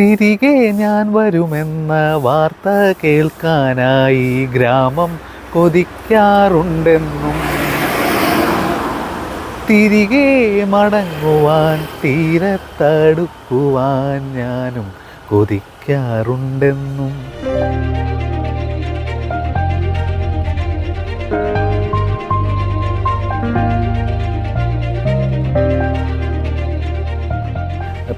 തിരികെ ഞാൻ വരുമെന്ന വാർത്ത കേൾക്കാനായി ഗ്രാമം കൊതിക്കാറുണ്ടെന്നും തിരികെ മടങ്ങുവാൻ തീരത്തടുക്കുവാൻ ഞാനും കൊതിക്കാറുണ്ടെന്നും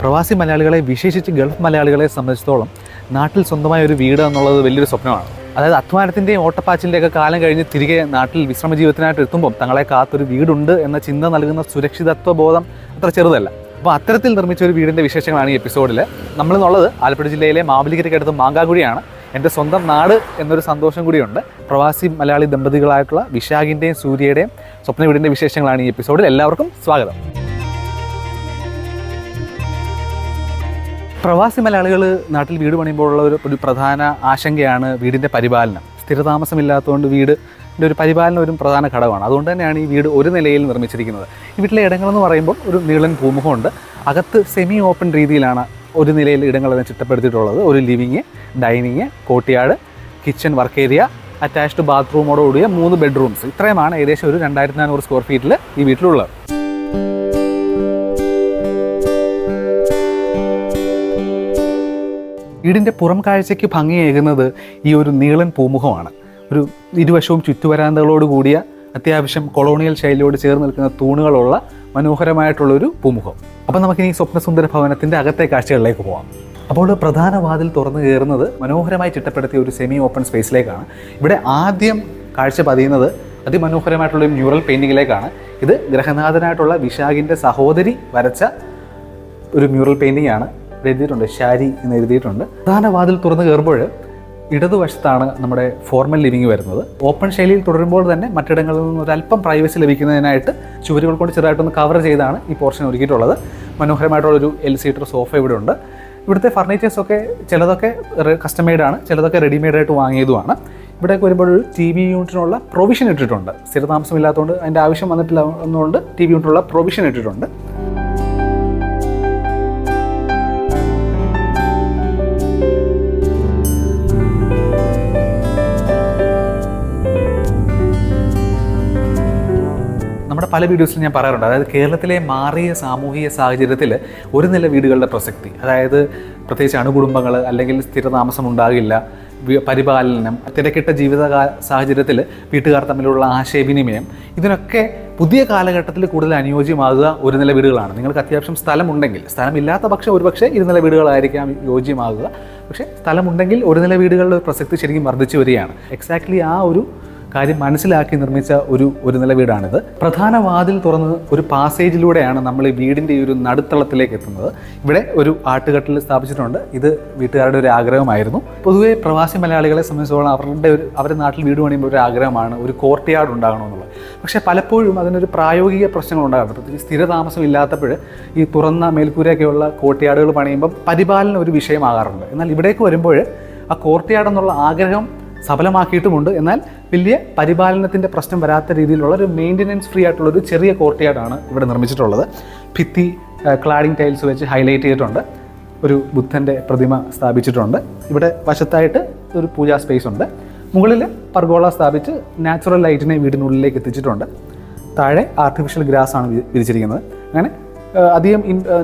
പ്രവാസി മലയാളികളെ വിശേഷിച്ച് ഗൾഫ് മലയാളികളെ സംബന്ധിച്ചിടത്തോളം നാട്ടിൽ സ്വന്തമായ ഒരു വീട് എന്നുള്ളത് വലിയൊരു സ്വപ്നമാണ്. അതായത് അധ്വാനത്തിന്റെയും ഓട്ടപ്പാച്ചിന്റെയൊക്കെ കാലം കഴിഞ്ഞ് തിരികെ നാട്ടിൽ വിശ്രമ ജീവിതത്തിനായിട്ട് എത്തുമ്പോൾ തങ്ങളെ കാത്തൊരു വീടുണ്ട് എന്ന ചിന്ത നൽകുന്ന സുരക്ഷിതത്വ ബോധം അത്ര ചെറുതല്ല. അപ്പോൾ അത്തരത്തിൽ നിർമ്മിച്ച ഒരു വീടിന്റെ വിശേഷങ്ങളാണ് ഈ എപ്പിസോഡിൽ നമ്മളിന്നുള്ളത് ആലപ്പുഴ ജില്ലയിലെ മാവേലിക്കരയ്ക്കടുത്ത് മാങ്കാകുഴിയാണ് എന്റെ സ്വന്തം നാട് എന്നൊരു സന്തോഷം കൂടിയുണ്ട്. പ്രവാസി മലയാളി ദമ്പതികളായിട്ടുള്ള വിശാഖിന്റെയും സൂര്യയുടെയും സ്വപ്ന വീടിന്റെ വിശേഷങ്ങളാണ് ഈ എപ്പിസോഡിൽ. എല്ലാവർക്കും സ്വാഗതം. പ്രവാസി മലയാളികൾ നാട്ടിൽ വീട് പണിയുമ്പോഴുള്ള ഒരു ഒരു പ്രധാന ആശങ്കയാണ് വീടിന്റെ പരിപാലനം. സ്ഥിരതാമസമില്ലാത്തതുകൊണ്ട് വീടിന്റെ ഒരു പരിപാലനം ഒരു പ്രധാന ഘടകമാണ്. അതുകൊണ്ട് തന്നെയാണ് ഈ വീട് ഒരു നിലയിൽ നിർമ്മിച്ചിരിക്കുന്നത്. ഈ വീട്ടിലെ ഇടങ്ങളെന്ന് പറയുമ്പോൾ ഒരു നീളൻ ഭൂമുഖമുണ്ട് അകത്ത് സെമി ഓപ്പൺ രീതിയിലാണ് ഒരു നിലയിൽ ഇടങ്ങളെല്ലാം ചിട്ടപ്പെടുത്തിയിട്ടുള്ളത്. ഒരു ലിവിങ് ഡൈനിങ് കോട്ടിയാട് കിച്ചൺ വർക്ക് ഏരിയ അറ്റാച്ച്ഡ് ബാത്റൂമോടുകൂടിയ മൂന്ന് ബെഡ്റൂംസ് ഇത്രയുമാണ് ഏകദേശം ഒരു രണ്ടായിരത്തി നാനൂറ് സ്ക്വയർ ഫീറ്റിൽ ഈ വീട്ടിലുള്ളത്. വീടിന്റെ പുറം കാഴ്ചയ്ക്ക് ഭംഗിയേകുന്നത് ഈ ഒരു നീളൻ പൂമുഖമാണ്. ഒരു ഇരുവശവും ചുറ്റുവരാന്തകളോട് കൂടിയ അത്യാവശ്യം കൊളോണിയൽ ശൈലിയോട് ചേർന്ന് നിൽക്കുന്ന തൂണുകളുള്ള മനോഹരമായിട്ടുള്ളൊരു പൂമുഖം. അപ്പോൾ നമുക്കിനി സ്വപ്നസുന്ദര ഭവനത്തിന്റെ അകത്തെ കാഴ്ചകളിലേക്ക് പോകാം അപ്പോൾ പ്രധാന വാതിൽ തുറന്നു കയറുന്നത് മനോഹരമായി ചിട്ടപ്പെടുത്തിയ ഒരു സെമി ഓപ്പൺ സ്പേസിലേക്കാണ് ഇവിടെ ആദ്യം കാഴ്ച പതിയുന്നത് അതിമനോഹരമായിട്ടുള്ള ഒരു മ്യൂറൽ പെയിന്റിങ്ങിലേക്കാണ് ഇത് ഗ്രഹനാഥനായിട്ടുള്ള വിശാഖിന്റെ സഹോദരി വരച്ച ഒരു മ്യൂറൽ പെയിന്റിംഗ് ആണ്. എഴുതിയിട്ടുണ്ട് ഷാരി എന്ന് എഴുതിയിട്ടുണ്ട്. പ്രധാന വാതിൽ തുറന്ന് കയറുമ്പോൾ ഇടതുവശത്താണ് നമ്മുടെ ഫോർമൽ ലിവിങ് വരുന്നത്. ഓപ്പൺ ശൈലിയിൽ തുടരുമ്പോൾ തന്നെ മറ്റിടങ്ങളിൽ നിന്ന് ഒരല്പം പ്രൈവസി ലഭിക്കുന്നതിനായിട്ട് ചുവരുകൾ കൊണ്ട് ചെറുതായിട്ടൊന്ന് കവർ ചെയ്താണ് ഈ പോർഷൻ ഒരുക്കിയിട്ടുള്ളത്. മനോഹരമായിട്ടുള്ളൊരു എൽ സീറ്റർ സോഫ ഇവിടെ ഉണ്ട്. ഇവിടുത്തെ ഫർണിച്ചേഴ്സൊക്കെ ചിലതൊക്കെ കസ്റ്റമൈഡ് ആണ് ചിലതൊക്കെ റെഡിമെയ്ഡ് ആയിട്ട് വാങ്ങിയതുമാണ്. ഇവിടെയൊക്കെ വരുമ്പോൾ ഒരു ടി വി യൂണിറ്റിനുള്ള പ്രൊവിഷൻ ഇട്ടിട്ടുണ്ട്. സ്ഥിരതാമസമില്ലാത്തതുകൊണ്ട് അതിന്റെ ആവശ്യം വന്നിട്ടില്ല എന്നുകൊണ്ട് ടി വി യൂണിറ്റിനുള്ള പ്രൊവിഷൻ ഇട്ടിട്ടുണ്ട്. പല വീഡിയോസിലും ഞാൻ പറയാറുണ്ട്. അതായത് കേരളത്തിലെ മാറിയ സാമൂഹിക സാഹചര്യത്തിൽ ഒരു നില വീടുകളുടെ പ്രസക്തി അതായത് പ്രത്യേകിച്ച് അണുകുടുംബങ്ങൾ അല്ലെങ്കിൽ സ്ഥിരതാമസം ഉണ്ടാകില്ല പരിപാലനം തിരക്കിട്ട ജീവിത സാഹചര്യത്തിൽ വീട്ടുകാർ തമ്മിലുള്ള ആശയവിനിമയം ഇതിനൊക്കെ പുതിയ കാലഘട്ടത്തിൽ കൂടുതൽ അനുയോജ്യമാകുക ഒരു നില വീടുകളാണ്. നിങ്ങൾക്ക് അത്യാവശ്യം സ്ഥലമുണ്ടെങ്കിൽ സ്ഥലമില്ലാത്ത പക്ഷം ഒരുപക്ഷെ ഇരുനില വീടുകളായിരിക്കാം യോജ്യമാകുക. പക്ഷേ സ്ഥലമുണ്ടെങ്കിൽ ഒരു നില വീടുകളുടെ പ്രസക്തി ശരിക്കും വർദ്ധിച്ചു വരികയാണ്. എക്സാക്ട്ലി ആ ഒരു കാര്യം മനസ്സിലാക്കി നിർമ്മിച്ച ഒരു ഒരു നില വീടാണിത്. പ്രധാന വാതിൽ തുറന്ന് ഒരു പാസേജിലൂടെയാണ് നമ്മൾ ഈ വീടിന്റെ ഒരു നടുത്തളത്തിലേക്ക് എത്തുന്നത്. ഇവിടെ ഒരു ആട്ടുകട്ടിൽ സ്ഥാപിച്ചിട്ടുണ്ട്. ഇത് വീട്ടുകാരുടെ ഒരു ആഗ്രഹമായിരുന്നു. പൊതുവെ പ്രവാസി മലയാളികളെ സംബന്ധിച്ചോളം അവരുടെ ഒരു അവരുടെ നാട്ടിൽ വീട് പണിയുമ്പോൾ ഒരു ആഗ്രഹമാണ് ഒരു കോർട്ട് യാർഡ് ഉണ്ടാകണമെന്നുള്ളത്. പക്ഷേ പലപ്പോഴും അതിനൊരു പ്രായോഗിക പ്രശ്നങ്ങൾ ഉണ്ടാകാറുണ്ട്. പ്രത്യേകിച്ച് സ്ഥിരതാമസം ഇല്ലാത്തപ്പോൾ ഈ തുറന്ന മേൽക്കൂരയൊക്കെയുള്ള കോർട്ട് യാർഡുകൾ പണിയുമ്പോൾ പരിപാലനം ഒരു വിഷയമാകാറുണ്ട്. എന്നാൽ ഇവിടേക്ക് വരുമ്പോൾ ആ കോർട്ട്യാർഡ് എന്നുള്ള ആഗ്രഹം സഫലമാക്കിയിട്ടുമുണ്ട്. എന്നാൽ വലിയ പരിപാലനത്തിന്റെ പ്രശ്നം വരാത്ത രീതിയിലുള്ള ഒരു മെയിന്റനൻസ് ഫ്രീ ആയിട്ടുള്ള ഒരു ചെറിയ കോർട്ട്യാർഡാണ് ഇവിടെ നിർമ്മിച്ചിട്ടുള്ളത്. ഭിത്തി ക്ലാഡിംഗ് ടൈൽസ് വെച്ച് ഹൈലൈറ്റ് ചെയ്തിട്ടുണ്ട്. ഒരു ബുദ്ധന്റെ പ്രതിമ സ്ഥാപിച്ചിട്ടുണ്ട്. ഇവിടെ വശത്തായിട്ട് ഒരു പൂജാ സ്പേസ് ഉണ്ട്. മുകളിൽ പർഗോള സ്ഥാപിച്ച് നാച്ചുറൽ ലൈറ്റിനെ വീടിനുള്ളിലേക്ക് എത്തിച്ചിട്ടുണ്ട്. താഴെ ആർട്ടിഫിഷ്യൽ ഗ്രാസ് ആണ് വിരിച്ചിരിക്കുന്നത്. അങ്ങനെ അധികം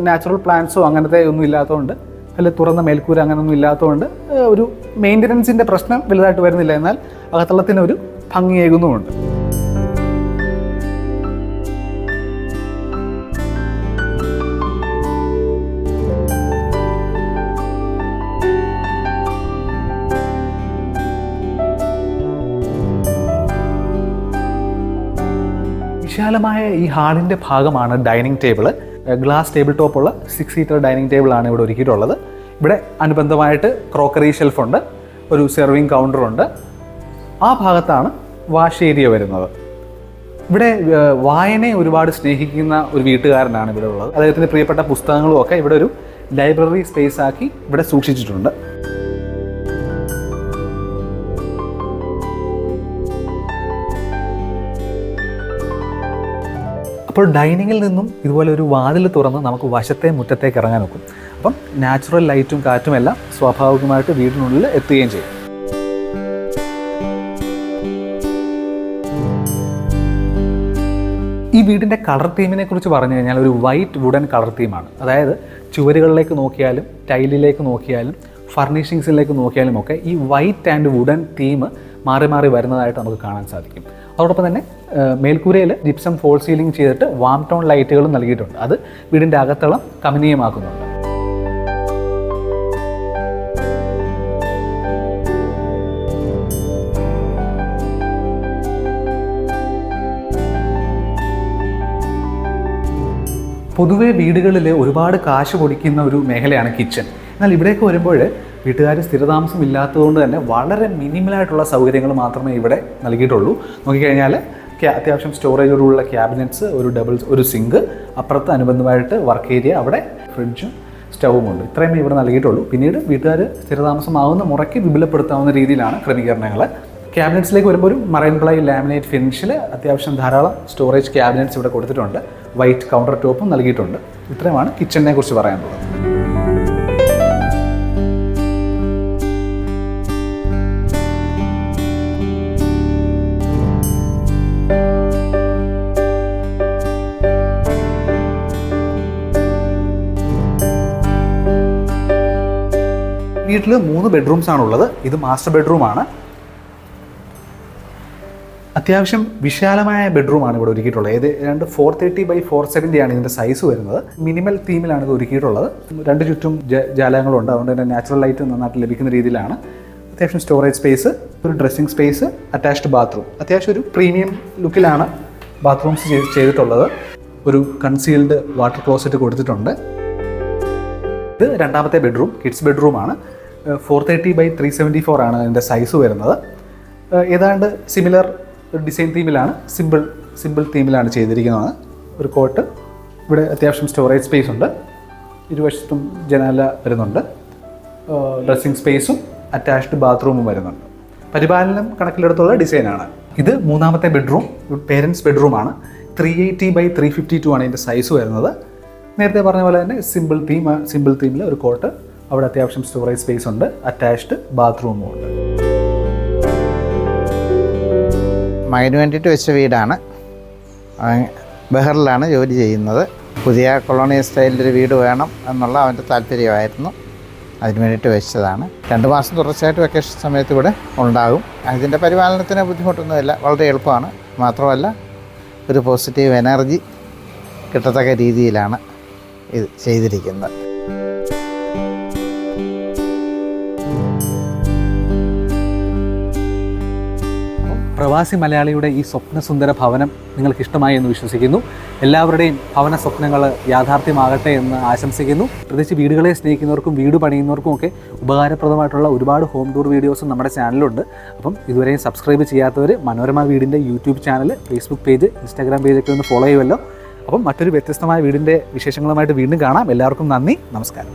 നാച്ചുറൽ പ്ലാന്റ്സോ അങ്ങനത്തെ ഒന്നും ഇല്ലാത്തതുകൊണ്ട് അല്ല തുറന്ന മേൽക്കൂര അങ്ങനെയൊന്നും ഇല്ലാത്തതുകൊണ്ട് ഒരു മെയിന്റനൻസിന്റെ പ്രശ്നം വലുതായിട്ട് വരുന്നില്ല. എന്നാൽ അകത്തളത്തിന് ഒരു ഭംഗിയേകുന്നുമുണ്ട്. വിശാലമായ ഈ ഹാളിന്റെ ഭാഗമാണ് ഡൈനിങ് ടേബിൾ ഗ്ലാസ് ടേബിൾ ടോപ്പുള്ള സിക്സ് സീറ്റർ ഡൈനിങ് ടേബിളാണ് ഇവിടെ ഒരുക്കിയിട്ടുള്ളത്. ഇവിടെ അനുബന്ധമായിട്ട് ക്രോക്കറി ഷെൽഫുണ്ട് ഒരു സെർവിങ് കൗണ്ടറുണ്ട്. ആ ഭാഗത്താണ് വാഷ് ഏരിയ വരുന്നത്. ഇവിടെ വായനയെ ഒരുപാട് സ്നേഹിക്കുന്ന ഒരു വീട്ടുകാരനാണ് ഇവിടെ ഉള്ളത്. അദ്ദേഹത്തിന്റെ പ്രിയപ്പെട്ട പുസ്തകങ്ങളും ഒക്കെ ഇവിടെ ഒരു ലൈബ്രറി സ്പേസ് ആക്കി ഇവിടെ സൂക്ഷിച്ചിട്ടുണ്ട്. അപ്പോൾ ഡൈനിങ്ങിൽ നിന്നും ഇതുപോലെ ഒരു വാതിൽ തുറന്ന് നമുക്ക് വശത്തെ മുറ്റത്തേക്ക് ഇറങ്ങാൻ നോക്കും. അപ്പം നാച്ചുറൽ ലൈറ്റും കാറ്റും എല്ലാം സ്വാഭാവികമായിട്ട് വീടിനുള്ളിൽ എത്തുകയും ചെയ്യും. ഈ വീടിന്റെ കളർ തീമിനെ കുറിച്ച് പറഞ്ഞു കഴിഞ്ഞാൽ ഒരു വൈറ്റ് വുഡൻ കളർ തീമാണ്. അതായത് ചുവരുകളിലേക്ക് നോക്കിയാലും ടൈലിലേക്ക് നോക്കിയാലും ഫർണിഷിങ്സിലേക്ക് നോക്കിയാലും ഒക്കെ ഈ വൈറ്റ് ആൻഡ് വുഡൻ തീം മാറി മാറി വരുന്നതായിട്ട് നമുക്ക് കാണാൻ സാധിക്കും. അതോടൊപ്പം തന്നെ മേൽക്കൂരയിൽ ജിപ്സം ഫോൾ സീലിംഗ് ചെയ്തിട്ട് വാം ടോൺ ലൈറ്റുകളും നൽകിയിട്ടുണ്ട്. അത് വീടിന്റെ അകത്തളം കമനീയമാക്കുന്നുണ്ട്. പൊതുവേ വീടുകളിൽ ഒരുപാട് കാശ് പൊടിക്കുന്ന ഒരു മേഖലയാണ് കിച്ചൺ എന്നാൽ ഇവിടേക്ക് വരുമ്പോൾ വീട്ടുകാർ സ്ഥിരതാമസം ഇല്ലാത്തതുകൊണ്ട് തന്നെ വളരെ മിനിമലായിട്ടുള്ള സൗകര്യങ്ങൾ മാത്രമേ ഇവിടെ നൽകിയിട്ടുള്ളൂ. നോക്കിക്കഴിഞ്ഞാൽ അത്യാവശ്യം സ്റ്റോറേജോടുള്ള ക്യാബിനറ്റ്സ് ഒരു ഡബിൾ ഒരു സിങ്ക് അപ്പുറത്ത് അനുബന്ധമായിട്ട് വർക്ക് ഏരിയ അവിടെ ഫ്രിഡ്ജും സ്റ്റൗവും ഉണ്ട്. ഇത്രയും ഇവിടെ നൽകിയിട്ടുള്ളൂ. പിന്നീട് വീട്ടുകാർ സ്ഥിരതാമസമാവുന്ന മുറയ്ക്ക് വിപുലപ്പെടുത്താവുന്ന രീതിയിലാണ് ക്രമീകരണങ്ങൾ. ക്യാബിനറ്റ്സിലേക്ക് വരുമ്പോൾ ഒരു മറൈൻ പ്ലൈ ലാമിനേറ്റ് ഫിനിഷിൽ അത്യാവശ്യം ധാരാളം സ്റ്റോറേജ് ക്യാബിനറ്റ്സ് ഇവിടെ കൊടുത്തിട്ടുണ്ട്. വൈറ്റ് കൗണ്ടർ ടോപ്പും നൽകിയിട്ടുണ്ട്. ഇത്രയുമാണ് കിച്ചണിനെ കുറിച്ച് പറയാനുള്ളത്. വീട്ടിൽ മൂന്ന് ബെഡ്റൂംസ് ആണുള്ളത്. ഇത് മാസ്റ്റർ ബെഡ്റൂമാണ് അത്യാവശ്യം വിശാലമായ ബെഡ്റൂമാണ് ഇവിടെ ഒരുക്കിയിട്ടുള്ളത്. ഏത് രണ്ട് four thirty by four seventy ആണ് ഇതിന്റെ സൈസ് വരുന്നത്. മിനിമൽ തീമിലാണ് ഇത് ഒരുക്കിയിട്ടുള്ളത്. രണ്ട് ചുറ്റും ജാലകങ്ങളുണ്ട് അതുകൊണ്ട് തന്നെ നാച്ചുറൽ ലൈറ്റ് നന്നായിട്ട് ലഭിക്കുന്ന രീതിയിലാണ്. അത്യാവശ്യം സ്റ്റോറേജ് സ്പേസ് ഒരു ഡ്രസ്സിംഗ് സ്പേസ് അറ്റാച്ച്ഡ് ബാത്റൂം അത്യാവശ്യം ഒരു പ്രീമിയം ലുക്കിലാണ് ബാത്റൂംസ് ചെയ്തിട്ടുള്ളത്. ഒരു കൺസീൽഡ് വാട്ടർ ക്ലോസറ്റ് കൊടുത്തിട്ടുണ്ട്. ഇത് രണ്ടാമത്തെ ബെഡ്റൂം കിഡ്സ് ബെഡ്റൂമാണ് four thirty by three seventy four ആണ് അതിന്റെ സൈസ് വരുന്നത്. ഏതാണ്ട് സിമിലർ ഡിസൈൻ തീമിലാണ് സിമ്പിൾ സിമ്പിൾ തീമിലാണ് ചെയ്തിരിക്കുന്നത്. ഒരു കോട്ട് ഇവിടെ അത്യാവശ്യം സ്റ്റോറേജ് സ്പേസ് ഉണ്ട്. ഇരുവശത്തും ജനാല വരുന്നുണ്ട്. ഡ്രസ്സിംഗ് സ്പേസും അറ്റാച്ച്ഡ് ബാത്റൂമും വരുന്നുണ്ട്. പരിപാലനം കണക്കിലെടുത്തുള്ള ഡിസൈനാണ് ഇത് മൂന്നാമത്തെ ബെഡ്റൂം പേരൻസ് ബെഡ്റൂമാണ് three eighty by three fifty two ആണ് ഇതിന്റെ സൈസ് വരുന്നത്. നേരത്തെ പറഞ്ഞ പോലെ തന്നെ സിമ്പിൾ തീം സിമ്പിൾ തീമിൽ ഒരു കോട്ട് അവിടെ അത്യാവശ്യം സ്റ്റോറേജ് സ്പേസ് ഉണ്ട്. അറ്റാച്ച്ഡ് ബാത്റൂമും ഉണ്ട്. മകന് വേണ്ടിയിട്ട് വെച്ച വീടാണ്. ബഹറിലാണ് ജോലി ചെയ്യുന്നത്. പുതിയ കൊളോണിയൽ സ്റ്റൈലിലൊരു വീട് വേണം എന്നുള്ള അവന്റെ താല്പര്യമായിരുന്നു. അതിന് വേണ്ടിയിട്ട് വെച്ചതാണ്. രണ്ട് മാസം തുടർച്ചയായിട്ട് വെക്കേഷൻ സമയത്ത് ഇവിടെ ഉണ്ടാകും. അതിന്റെ പരിപാലനത്തിന് ബുദ്ധിമുട്ടൊന്നുമില്ല. വളരെ എളുപ്പമാണ്. മാത്രമല്ല ഒരു പോസിറ്റീവ് എനർജി കിട്ടത്തക്ക രീതിയിലാണ് ഇത് ചെയ്തിരിക്കുന്നത്. പ്രവാസി മലയാളിയുടെ ഈ സ്വപ്നസുന്ദര ഭവനം നിങ്ങൾക്ക് ഇഷ്ടമായി എന്ന് വിശ്വസിക്കുന്നു. എല്ലാവരുടെയും ഭവന സ്വപ്നങ്ങൾ യാഥാർത്ഥ്യമാകട്ടെ എന്ന് ആശംസിക്കുന്നു. പ്രത്യേകിച്ച് വീടുകളെ സ്നേഹിക്കുന്നവർക്കും വീട് പണിയുന്നവർക്കും ഒക്കെ ഉപകാരപ്രദമായിട്ടുള്ള ഒരുപാട് ഹോം ടൂർ വീഡിയോസും നമ്മുടെ ചാനലുണ്ട് അപ്പം ഇതുവരെയും സബ്സ്ക്രൈബ് ചെയ്യാത്തവർ മനോരമ വീടിന്റെ YouTube channel Facebook page Instagram പേജൊക്കെ ഒന്ന് ഫോളോ ചെയ്യുമല്ലോ. അപ്പം മറ്റൊരു വ്യത്യസ്തമായ വീടിന്റെ വിശേഷങ്ങളുമായിട്ട് വീണ്ടും കാണാം. എല്ലാവർക്കും നന്ദി. നമസ്കാരം.